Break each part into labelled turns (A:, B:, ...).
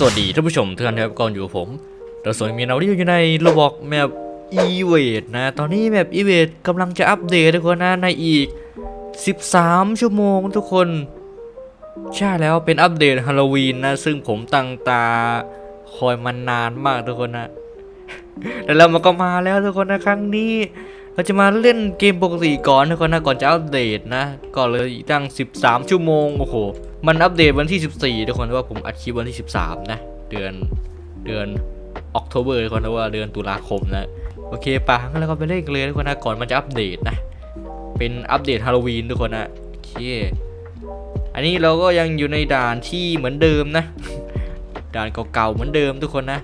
A: สวัสดีท่านผู้ชมทุกท่านครับก่อนอยู่กับผมเราสวยมีนาที่อยู่ในระบบแมปอีเวดนะ ตอนนี้แมปอีเวดกำลังจะอัปเดตทุกคนนะในอีก 13 ชั่วโมงทุกคน ใช่แล้วเป็นอัปเดตฮาโลวีนนะ ซึ่งผมตั้งตาคอยมานานมากทุกคนนะแล้วเรามันก็มาแล้วทุกคนนะครั้งนี้ เราจะมาเล่นเกมปกติก่อนทุกคนนะก่อนจะอัปเดตนะก่อนเลยอีกตั้ง 13 ชั่วโมงโอ้โห มันอัปเดตวันที่ 14 ทุกคนว่าผมอัดคลิปวันที่ 13 นะ เดือนเดือนออกโทเบอร์ทุกคนนะว่าเดือนตุลาคมนะ โอเคปะงั้นเราก็ไปเล่นกันเลยทุกคนนะก่อนมันจะอัปเดตนะ เป็นอัปเดตฮาโลวีนทุกคนนะโอเคอันนี้เราก็ยังอยู่ในด่านที่เหมือนเดิมนะ ด่านเก่าๆเหมือนเดิมทุกคนนะ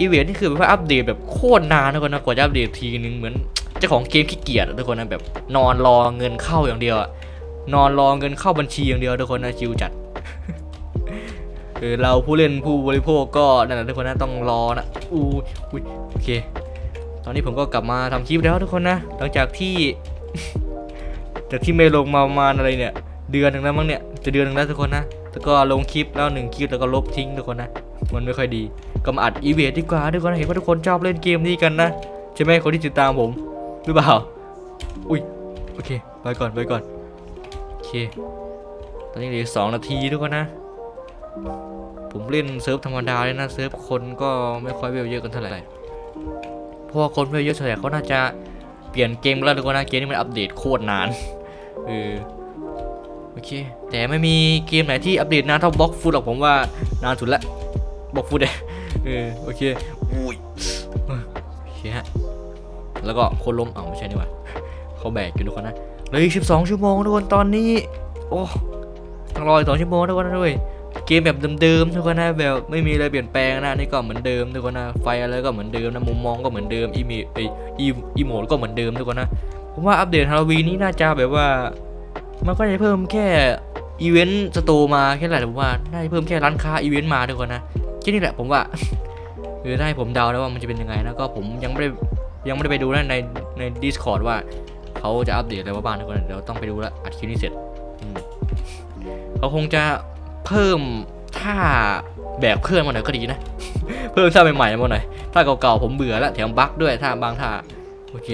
A: อีเวนต์นี่คือแบบว่าอัปเดตแบบโคตรนานทุกคนนะกว่าจะอัปเดตทีนึงเหมือนเจ้าของเกมขี้เกียจทุกคนนะแบบนอนรอเงินเข้าอย่างเดียวอะ นอนรอเงินเข้าบัญชีอย่างเดียวทุกคนนะชิวจัดเออเราผู้เล่นผู้บริโภคก็นั่นแหละทุกคนนะต้องรอนะอู้อุ้ยโอเค ตอนนี้ผมก็กลับมาทำคลิปแล้วทุกคนนะ หลังจากที่ จากที่ไม่ลงมาประมาณอะไรเนี่ย เดือนหนึ่งแล้วมั้งเนี่ยจะเดือนหนึ่งแล้วทุกคนนะแล้วก็ลงคลิปแล้วหนึ่งคลิปแล้วก็ลบทิ้งทุกคนนะมันไม่ค่อยดีก็มาอัดอีเวนต์ดีกว่าทุกคนเห็นว่าทุกคนชอบเล่นเกมนี้กันนะใช่ไหมคนที่ติดตามผมหรือเปล่า อุ้ยโอเคไปก่อนไปก่อน เค ตอนนี้เหลือสองนาทีทุกคนนะ ผมเล่นเซิร์ฟธรรมดาเลยนะเซิร์ฟคนก็ไม่ค่อยเวลเยอะกันเท่าไหร่เพราะคนเวลเยอะส่วนใหญ่เขาน่าจะเปลี่ยนเกมแล้วทุกคนนะเกมนี้มันอัปเดตโคตรนานเออโอเค แต่ไม่มีเกมไหนที่อัปเดตนานเท่าบล็อกฟุตหรอกผมว่านานสุดละบล็อกฟุตเลยเออโอเคอุ้ยโอเคฮะแล้วก็คนล้มเอาไม่ใช่นี่หว่าเขาแบกอยู่ทุกคนนะ เหลยอีกสิบสองชั่วโมงทุกคนตอนนี้ โอ้ต้องรออีกสองชั่วโมงทุกคนนะด้วยเกมแบบเดิมๆทุกคนนะแบบไม่มีอะไรเปลี่ยนแปลงนะนี่ก็เหมือนเดิมทุกคนนะไฟอะไรก็เหมือนเดิมนะมุมมองก็เหมือนเดิมอีเมไออีอีโมดก็เหมือนเดิมทุกคนนะผมว่าอัปเดตฮาโลวีนนี้น่าจะแบบว่า มันก็จะเพิ่มแค่อีเวนต์สโตมาแค่ไหนผมว่าน่าจะเพิ่มแค่ร้านค้าอีเวนต์มาทุกคนนะแค่นี้แหละผมว่าคือได้ผมเดาแล้วว่ามันจะเป็นยังไงนะก็ผมยังไม่ได้ยังไม่ได้ไปดูนะในใน Discord ว่า เขาจะอัปเดตอะไรบ้างทุกคนเดี๋ยวต้องไปดูลวอัดคลิปนี้เสร็จเขาคงจะเพิ่มท่าแบกเพื่อนมาหน่อยก็ดีนะ เพิ่มท่าใหม่ๆมาหน่อยท่าเก่าๆผมเบื่อแล้วแถมบั๊กด้วยท่าบางท่าโอเค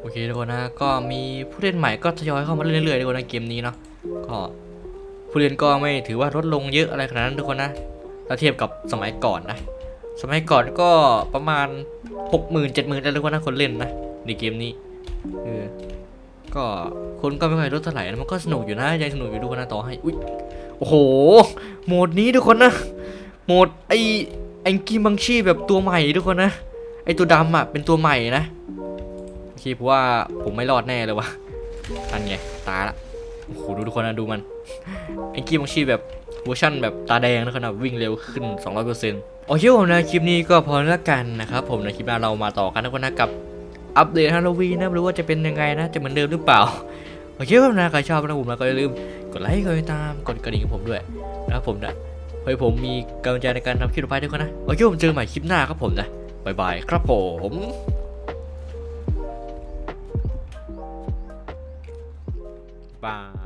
A: โอเคทุกคนนะก็มีผู้เล่นใหม่ก็ทยอยเข้ามาเรื่อยๆทุกคนนเกมนี้เนาะก็ผู้เล่นก็ไม่ถือว่าลดลงเยอะอะไรขนาดนั้นทุกคนนะถ้าเทียบกับสมัยก่อนนะ สมัยก่อนก็ประมาณหกหมื่นเจ็ดหมื่นแล้วก็นะคนเล่นนะในเกมนี้ เออ ก็คนก็ไม่ค่อยลดเท่าไหร่นะมันก็สนุกอยู่นะยังสนุกอยู่ทุกคนนะต่อให้ อุ้ยโอ้โห โหมดนี้ทุกคนนะ โหมดไอแองกี้มังชีแบบตัวใหม่ทุกคนนะ ไอตัวดำอะเป็นตัวใหม่นะโอเคเพราะว่าผมไม่รอดแน่เลยวะทันไง ตายละโอ้โหดูทุกคนนะดูมันแองกี้มังชีแบบเวอร์ชั่นแบบตาแดงนะครับวิ่งเร็วขึ้น 200%โอเคผมนะคลิปนี้ก็พอแล้วกันนะครับผมในคลิปหน้าเรามาต่อกันนะคนนะกับ อัปเดตฮาโลวีนนะไม่รู้ว่าจะเป็นยังไงนะ จะเหมือนเดิมหรือเปล่าโอเคผมนะใครชอบนะผมนะก็อย่าลืมกดไลค์กดติดตามกดกระดิ่งของผมด้วยนะครับผมนะเฮ้ยผมมีกำลังใจในการทำคลิปต่อไปด้วยกันนะโอเคผมเจอใหม่คลิปหน้าครับผมนะบายบายครับผมบาย